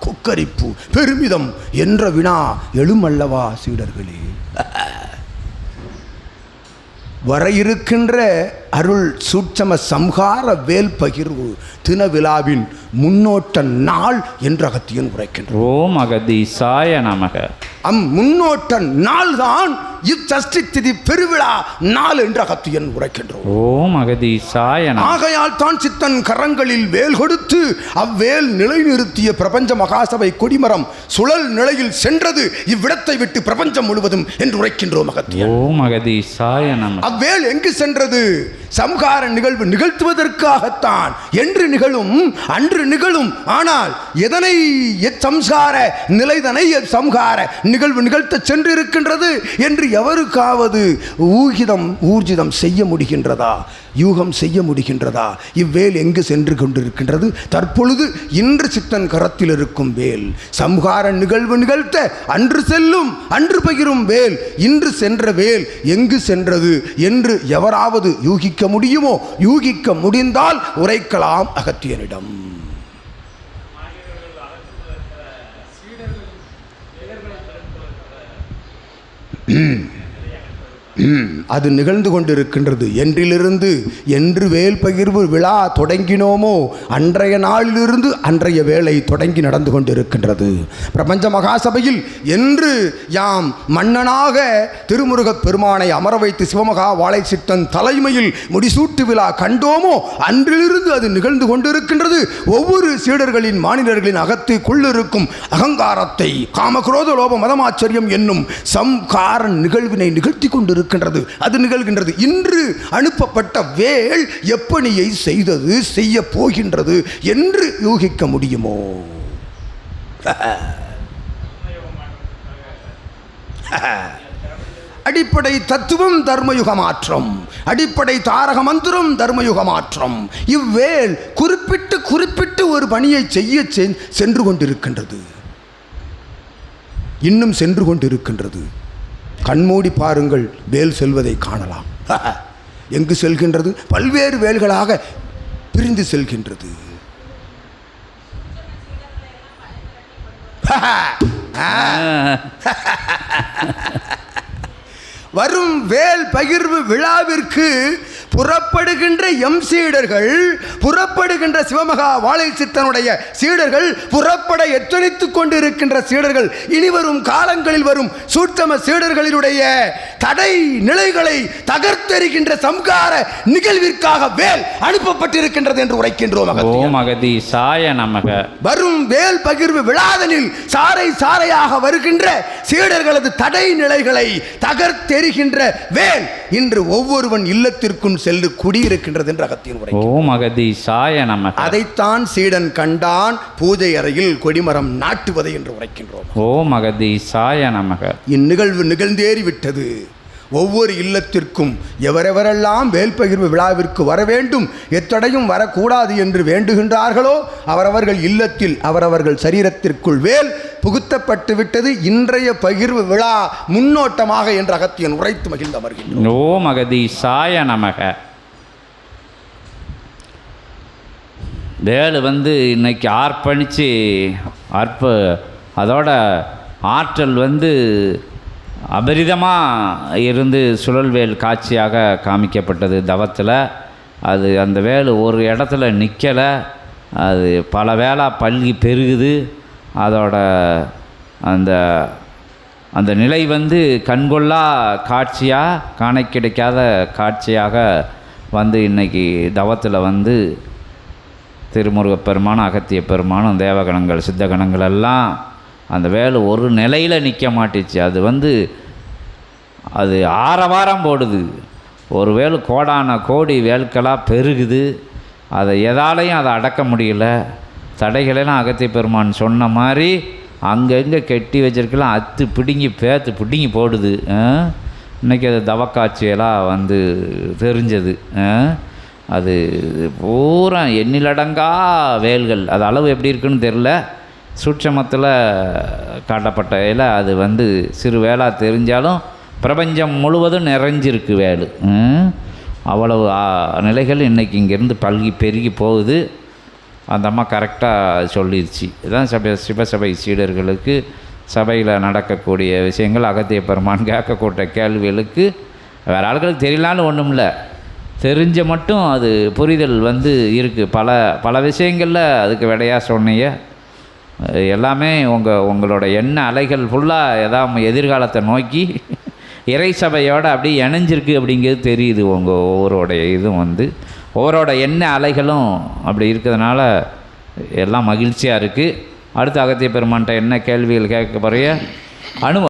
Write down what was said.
கொக்கரிப்பு பெருமிதம் என்ற வினா எழுமல்லவா சீடர்களே. வர இருக்கின்ற அருள் சூட்சம சம்ஹார வேல் பகிர்வு தினவிழாவின் முன்னோட்ட நாள் என்று அகத்தியன் உரைக்கின்றார் ஓம் அகதீசாய நமக. அம் முன்னோட்ட நாள் தான் இச்சஷ்டி திதி பெருவிழா நாள் என்று அகத்தியன் உரைக்கின்றோம் ஓம் அகதீசாய ஆகையால் தான் சித்தன் கரங்களில் வேல் கொடுத்து அவ்வேல் நிலைநிறுத்திய பிரபஞ்ச மகாசபை கொடிமரம் சுழல் நிலையில் சென்றது இவ்விடத்தை விட்டு பிரபஞ்சம் முழுவதும் என்று உரைக்கின்றோம் அகத்தியன். ஓம் அகதீசாய நமக. அவ்வேல் எங்கு சென்றது? சம்ஹார நிகழ்வு நிகழ்த்துவதற்காகத்தான். என்று நிகழும் அன்று நிகழும். ஆனால் எதனை சம்சார நிலைதனை சம்ஹார நிகழ்வு நிகழ்த்த சென்று இருக்கின்றது என்று எவருக்காவது ஊகிதம் ஊர்ஜிதம் செய்ய முடிகின்றதா? யூகம் செய்ய முடிகின்றதா? இவ்வேல் எங்கு சென்று கொண்டிருக்கின்றது? தற்பொழுது இன்று சித்தன் கரத்தில் இருக்கும் வேல். சம்ஹார நிகழ்வு நிகழ்த்த அன்று செல்லும் அன்று பகிரும் வேல். இன்று சென்ற வேல் எங்கு சென்றது என்று எவராவது யூகிக்க முடியுமோ? யூகிக்க முடிந்தால் உரைக்கலாம் அகத்தியனிடம். Mm. அது நிகழ்ந்து கொண்டிருக்கின்றது. என்றிலிருந்து என்று வேல் பகிர்வு விழா தொடங்கினோமோ அன்றைய நாளிலிருந்து அன்றைய வேலை தொடங்கி நடந்து கொண்டிருக்கின்றது. பிரபஞ்ச மகாசபையில் என்று யாம் மன்னனாக திருமுருகப் பெருமானை அமர வைத்து சிவமகா வாழை சித்தன் தலைமையில் முடிசூட்டு விழா கண்டோமோ அன்றிலிருந்து அது நிகழ்ந்து கொண்டிருக்கின்றது. ஒவ்வொரு சீடர்களின் மாநிலர்களின் அகத்துக்குள்ளிருக்கும் அகங்காரத்தை காமக்ரோத லோப மதமாச்சரியம் என்னும் சம்கார நிகழ்வினை நிகழ்த்தி கொண்டிருக்கின்றது அது நிகழ்கின்றது. இன்று அனுப்பப்பட்ட வேல் எப்பணியை செய்தது செய்ய போகின்றது என்று யூகிக்க முடியுமோ? அடிப்படை தத்துவம் தர்மயுக மாற்றம். அடிப்படை தாரக மந்திரம் தர்மயுக மாற்றம். இவ்வேல் குறிப்பிட்டு குறிப்பிட்டு ஒரு பணியை செய்ய சென்று கொண்டிருக்கின்றது. இன்னும் சென்று கொண்டிருக்கின்றது. கண்மூடி பாருங்கள் வேல் செல்வதை காணலாம். எங்கு செல்கின்றது? பல்வேறு வேல்களாக பிரிந்து செல்கின்றது. வரும் வேல் பகிர்வு விழாவிற்கு புறப்படுகின்ற எம் சீடர்கள் புறப்படுகின்ற சிவமகா வாழை சித்தனுடைய சீடர்கள் புறப்பட எத்தனித்துக் கொண்டிருக்கின்ற சீடர்கள் இனி வரும் காலங்களில் வரும் சூட்சம சீடர்களினுடைய தடை நிலைகளை தகர்த்தெறிகின்ற சம்கார நிகழ்விற்காக வேல் அனுப்பப்பட்டிருக்கின்றது என்று உரைக்கின்றோம் அகதீசாய நமக. வரும் வேல் பகிர்வு விழாதனில் சாறை சாறையாக வருகின்ற சீடர்களது தடை நிலைகளை தகர்த்தெறிகின்ற வேல் இன்று ஒவ்வொருவன் இல்லத்திற்கும் சென்று குடியிருக்கின்றது என்று அகத்தியன் உரை ஓம் அகதீசாய நமக. அதைத்தான் சீடன் கண்டான் பூஜை அறையில் கொடிமரம் நாட்டுவதை என்று உரைக்கின்றோம். ஓம் அகதீசாய நமக. இந்நிகழ்வு நிகழ்ந்தேறி விட்டது ஒவ்வொரு இல்லத்திற்கும் எவரெவரெல்லாம் வேல் பகிர்வு விழாவிற்கு வர வேண்டும் எத்தடையும் வரக்கூடாது என்று வேண்டுகின்றார்களோ அவரவர்கள் இல்லத்தில் அவரவர்கள் சரீரத்திற்குள் வேல் புகுத்தப்பட்டு விட்டது இன்றைய பகிர்வு விழா முன்னோட்டமாக என்று அகத்தியன் உரைத்து மகிழ்ந்து ஓ மகதி சாய நமக. வேலு வந்து இன்னைக்கு ஆர்ப்பணித்து அற்ப அதோட ஆற்றல் வந்து அபரிதமாக இருந்து சுழல்வேல் காட்சியாக காமிக்கப்பட்டது தவத்தில். அது அந்த வேலு ஒரு இடத்துல நிற்கலை அது பல வேளா பல்கி பெருகுது. அதோட அந்த அந்த நிலை வந்து கண்கொள்ளா காட்சியாக காண கிடைக்காத காட்சியாக வந்து இன்னைக்கு தவத்தில் வந்து திருமுருகப் பெருமானும் அகத்திய பெருமானும் தேவகணங்கள் சித்தகணங்கள் எல்லாம் அந்த வேலை ஒரு நிலையில் நிற்க மாட்டிச்சு. அது வந்து அது ஆரவாரம் போடுது. ஒரு வேலு கோடான கோடி வேல்களாக பெருகுது. அதை எதாலையும் அதை அடக்க முடியல. தடைகளெல்லாம் அகத்திய பெருமான் சொன்ன மாதிரி அங்கங்கே கெட்டி வச்சிருக்கலாம் அத்து பிடுங்கி பேத்து பிடுங்கி போடுது. இன்றைக்கி இன்னைக்கு அது தவக்காட்சியெல்லாம் வந்து தெரிஞ்சது. அது பூரா எண்ணிலடங்கா வேல்கள். அது அளவு எப்படி இருக்குன்னு தெரில சூட்சமத்தில் காட்டப்பட்ட அது வந்து சிறு வேலாக தெரிஞ்சாலும் பிரபஞ்சம் முழுவதும் நிறைஞ்சிருக்கு வேலு. ம்? அவ்வளவு நிலைகள் இன்றைக்கி இங்கேருந்து பல்கி பெருகி போகுது. அந்த அம்மா கரெக்டாக சொல்லிடுச்சு இதுதான் சபை சிவசபை சீடர்களுக்கு சபையில் நடக்கக்கூடிய விஷயங்கள் அகத்திய பெருமான் கேட்கக்கூட்ட கேள்விகளுக்கு வேறு ஆளுகளுக்கு தெரியலான்னு ஒன்றும் இல்லை தெரிஞ்ச மட்டும் அது புரிதல் வந்து இருக்குது பல பல விஷயங்களில் அதுக்கு விடையாக சொன்னீங்க. எல்லாமே உங்கள் உங்களோட எண்ண அலைகள் ஃபுல்லாக எதாவது எதிர்காலத்தை நோக்கி இறை சபையோட அப்படியே இணைஞ்சிருக்கு அப்படிங்கிறது தெரியுது உங்கள் ஒவ்வொருடைய இதுவும் வந்து. ஒவ்வொருட எண்ணெய் அலைகளும் அப்படி இருக்கிறதுனால எல்லாம் மகிழ்ச்சியாக இருக்குது அடுத்து அகத்திய பெருமான்கிட்ட என்ன கேள்விகள் கேட்க போறிய? அனுபவம்.